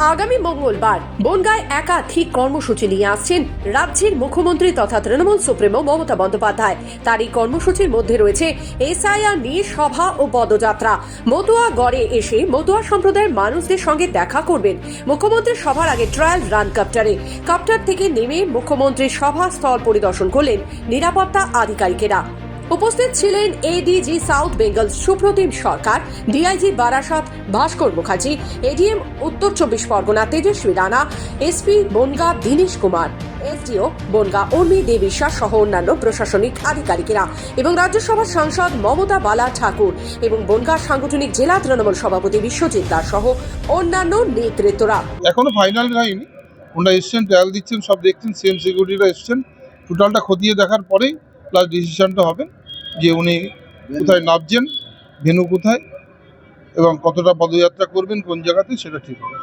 আগামী মঙ্গলবার বনগায় একাধিক কর্মসূচি নিয়ে আসছেন রাজ্যের মুখ্যমন্ত্রী তথা তৃণমূল সুপ্রিমো মমতা বন্দ্যোপাধ্যায়। তার এই কর্মসূচির মধ্যে রয়েছে এসআইআর নিয়ে সভা ও পদযাত্রা। মতুয়া গড়ে এসে মতুয়া সম্প্রদায়ের মানুষদের সঙ্গে দেখা করবেন মুখ্যমন্ত্রীর সভার আগে ট্রায়াল রান কাপ্টারে। কাপ্টার থেকে নেমে মুখ্যমন্ত্রীর সভাস্থল পরিদর্শন করলেন নিরাপত্তা আধিকারিকেরা। উপস্থিত ছিলেন ADG south Bengal Supratim Sarkar DIG Barasat Bhaskar Mukherjee ADM Uttar Chabbish Pargana Tejaswi Rana SP Bangaon Dinesh Kumar SDO Bangaon Urmi De Biswas সহ অন্যান্য প্রশাসনিক আধিকারিকেরা এবং রাজ্যসভার সাংসদ মমতা বালা ঠাকুর এবং বনগা সাংগঠনিক জেলা তৃণমূল সভাপতি বিশ্বজিৎ দাস সহ অন্যান্য নেতৃত্বরা। এখনও ফাইনাল হয়নি। ওনারা এসছেন ট্রায়াল দিচ্ছেন, সব দেখছেন সেম সিকিউরিটিরা এসছেন। টোটালটা খতিয়ে দেখার পরেই প্লাস ডিসিশনটা হবে। যে উনি কোথায় নামছেন, ভেনু কোথায়, এবং কতটা পদযাত্রা করবেন, কোন জায়গাতে, সেটা ঠিক হবে।